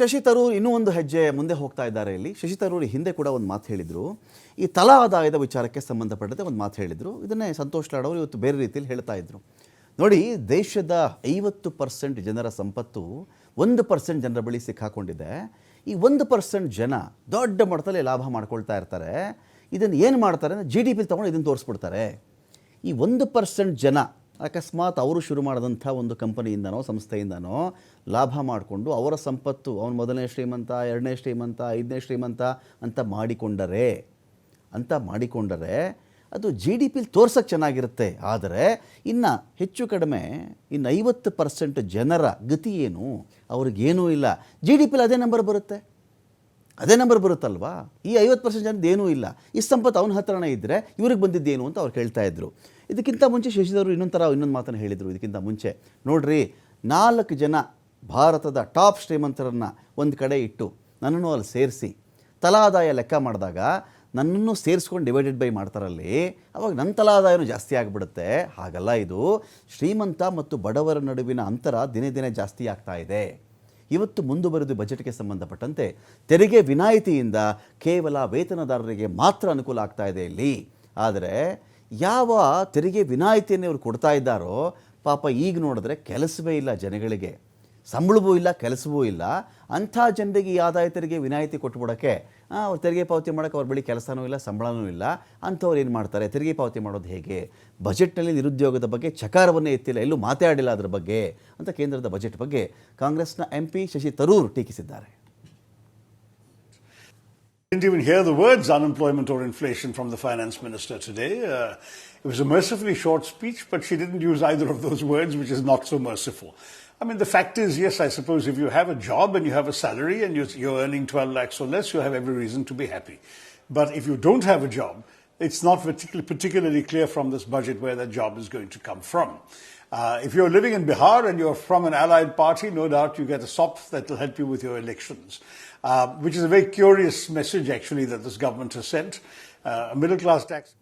ಶಶಿ ತರೂರ್ ಇನ್ನೂ ಒಂದು ಹೆಜ್ಜೆ ಮುಂದೆ ಹೋಗ್ತಾ ಇದ್ದಾರೆ ಇಲ್ಲಿ. ಶಶಿ ತರೂರ್ ಹಿಂದೆ ಕೂಡ ಒಂದು ಮಾತು ಹೇಳಿದರು. ಈ ತಲಾ ಆದಾಯದ ವಿಚಾರಕ್ಕೆ ಸಂಬಂಧಪಟ್ಟಂತೆ ಒಂದು ಮಾತು ಹೇಳಿದರು. ಇದನ್ನೇ ಸಂತೋಷ್ ಲಾಡ್ ಅವರು ಇವತ್ತು ಬೇರೆ ರೀತಿಯಲ್ಲಿ ಹೇಳ್ತಾ ಇದ್ರು. ನೋಡಿ, ದೇಶದ ಐವತ್ತು ಪರ್ಸೆಂಟ್ ಜನರ ಸಂಪತ್ತು ಒಂದು ಪರ್ಸೆಂಟ್ ಜನರ ಬಳಿ ಸಿಕ್ಕಾಕೊಂಡಿದೆ. ಈ ಒಂದು ಪರ್ಸೆಂಟ್ ಜನ ದೊಡ್ಡ ಮಟ್ಟದಲ್ಲಿ ಲಾಭ ಮಾಡ್ಕೊಳ್ತಾ ಇರ್ತಾರೆ. ಇದನ್ನು ಏನು ಮಾಡ್ತಾರೆ ಅಂದರೆ ಜಿ ಡಿ ಪಿ ತೊಗೊಂಡು ಇದನ್ನು ತೋರಿಸ್ಬಿಡ್ತಾರೆ. ಈ ಒಂದು ಪರ್ಸೆಂಟ್ ಜನ ಅಕಸ್ಮಾತ್ ಅವರು ಶುರು ಮಾಡಿದಂಥ ಒಂದು ಕಂಪನಿಯಿಂದನೋ, ಸಂಸ್ಥೆಯಿಂದನೋ ಲಾಭ ಮಾಡಿಕೊಂಡು ಅವರ ಸಂಪತ್ತು, ಅವನು ಮೊದಲನೇ ಶ್ರೀಮಂತ, ಎರಡನೇ ಶ್ರೀಮಂತ, ಐದನೇ ಶ್ರೀಮಂತ ಅಂತ ಮಾಡಿಕೊಂಡರೆ ಅಂತ ಮಾಡಿಕೊಂಡರೆ ಅದು ಜಿ ಡಿ ಪಿಲಿ ತೋರ್ಸೋಕ್ಕೆ ಚೆನ್ನಾಗಿರುತ್ತೆ. ಆದರೆ ಇನ್ನು ಹೆಚ್ಚು ಕಡಿಮೆ ಇನ್ನು ಐವತ್ತು ಪರ್ಸೆಂಟ್ ಜನರ ಗತಿ ಏನು? ಅವ್ರಿಗೇನೂ ಇಲ್ಲ. ಜಿ ಡಿ ಪಿಲಿ ಅದೇ ನಂಬರ್ ಬರುತ್ತೆ. ಅದೇ ನಂಬರ್ ಬರುತ್ತಲ್ವಾ? ಈ ಐವತ್ತು ಪರ್ಸೆಂಟ್ ಜನದ ಏನೂ ಇಲ್ಲ. ಈ ಸಂಪತ್ತು ಅವನ ಹತ್ರನೇ ಇದ್ದರೆ ಇವ್ರಿಗೆ ಬಂದಿದ್ದೇನು ಅಂತ ಅವ್ರು ಕೇಳ್ತಾ ಇದ್ರು. ಇದಕ್ಕಿಂತ ಮುಂಚೆ ಶಶಿಧರು ಇನ್ನೊಂದು ಥರ ಇನ್ನೊಂದು ಮಾತನ್ನು ಹೇಳಿದರು. ಇದಕ್ಕಿಂತ ಮುಂಚೆ ನೋಡ್ರಿ, ನಾಲ್ಕು ಜನ ಭಾರತದ ಟಾಪ್ ಶ್ರೀಮಂತರನ್ನು ಒಂದು ಕಡೆ ಇಟ್ಟು ನನ್ನನ್ನು ಅಲ್ಲಿ ಸೇರಿಸಿ, ತಲಾದಾಯ ಲೆಕ್ಕ ಮಾಡಿದಾಗ ನನ್ನನ್ನು ಸೇರಿಸ್ಕೊಂಡು ಡಿವೈಡೆಡ್ ಬೈ ಮಾಡ್ತಾರಲ್ಲಿ, ಅವಾಗ ನನ್ನ ತಲಾದಾಯನೂ ಜಾಸ್ತಿ ಆಗಿಬಿಡುತ್ತೆ. ಹಾಗಲ್ಲ ಇದು. ಶ್ರೀಮಂತ ಮತ್ತು ಬಡವರ ನಡುವಿನ ಅಂತರ ದಿನೇ ದಿನೇ ಜಾಸ್ತಿ ಆಗ್ತಾ ಇದೆ. ಇವತ್ತು ಮುಂದುವರೆದು ಬಜೆಟ್ಗೆ ಸಂಬಂಧಪಟ್ಟಂತೆ ತೆರಿಗೆ ವಿನಾಯಿತಿಯಿಂದ ಕೇವಲ ವೇತನದಾರರಿಗೆ ಮಾತ್ರ ಅನುಕೂಲ ಆಗ್ತಾ ಇದೆ ಇಲ್ಲಿ. ಆದರೆ ಯಾವ ತೆರಿಗೆ ವಿನಾಯಿತಿಯನ್ನು ಇವರು ಕೊಡ್ತಾ ಇದ್ದಾರೋ, ಪಾಪ ಈಗ ನೋಡಿದ್ರೆ ಕೆಲಸವೇ ಇಲ್ಲ ಜನಗಳಿಗೆ. ಸಂಬಳವೂ ಇಲ್ಲ, ಕೆಲಸವೂ ಇಲ್ಲ. ಅಂಥ ಜನರಿಗೆ ಈ ಆದಾಯ ತೆರಿಗೆ ವಿನಾಯಿತಿ ಕೊಟ್ಬಿಡೋಕ್ಕೆ ಅವ್ರು ತೆರಿಗೆ ಪಾವತಿ ಮಾಡೋಕೆ ಅವ್ರ ಬಳಿ ಕೆಲಸನೂ ಇಲ್ಲ, ಸಂಬಳನೂ ಇಲ್ಲ. ಅಂಥವ್ರು ಏನು ಮಾಡ್ತಾರೆ? ತೆರಿಗೆ ಪಾವತಿ ಮಾಡೋದು ಹೇಗೆ? ಬಜೆಟ್ನಲ್ಲಿ ನಿರುದ್ಯೋಗದ ಬಗ್ಗೆ ಚಕಾರವನ್ನೇ ಎತ್ತಿಲ್ಲ, ಎಲ್ಲೂ ಮಾತಾಡಿಲ್ಲ ಅದರ ಬಗ್ಗೆ ಅಂತ ಕೇಂದ್ರದ ಬಜೆಟ್ ಬಗ್ಗೆ ಕಾಂಗ್ರೆಸ್ನ ಎಂ ಪಿ ಶಶಿ ತರೂರ್ ಟೀಕಿಸಿದ್ದಾರೆ. Didn't even hear the words unemployment or inflation from the finance minister today. Uh, it was a mercifully short speech, but she didn't use either of those words, which is not so merciful. I mean, the fact is, yes, I suppose if you have a job and you have a salary and you're, you're earning 12 lakhs or less, you have every reason to be happy. But if you don't have a job, it's not particularly, particularly clear from this budget where that job is going to come from. Uh, if you're living in Bihar and you're from an allied party, no doubt you get a SOP that will help you with your elections, uh, which is a very curious message, actually, that this government has sent. Uh, a middle class tax.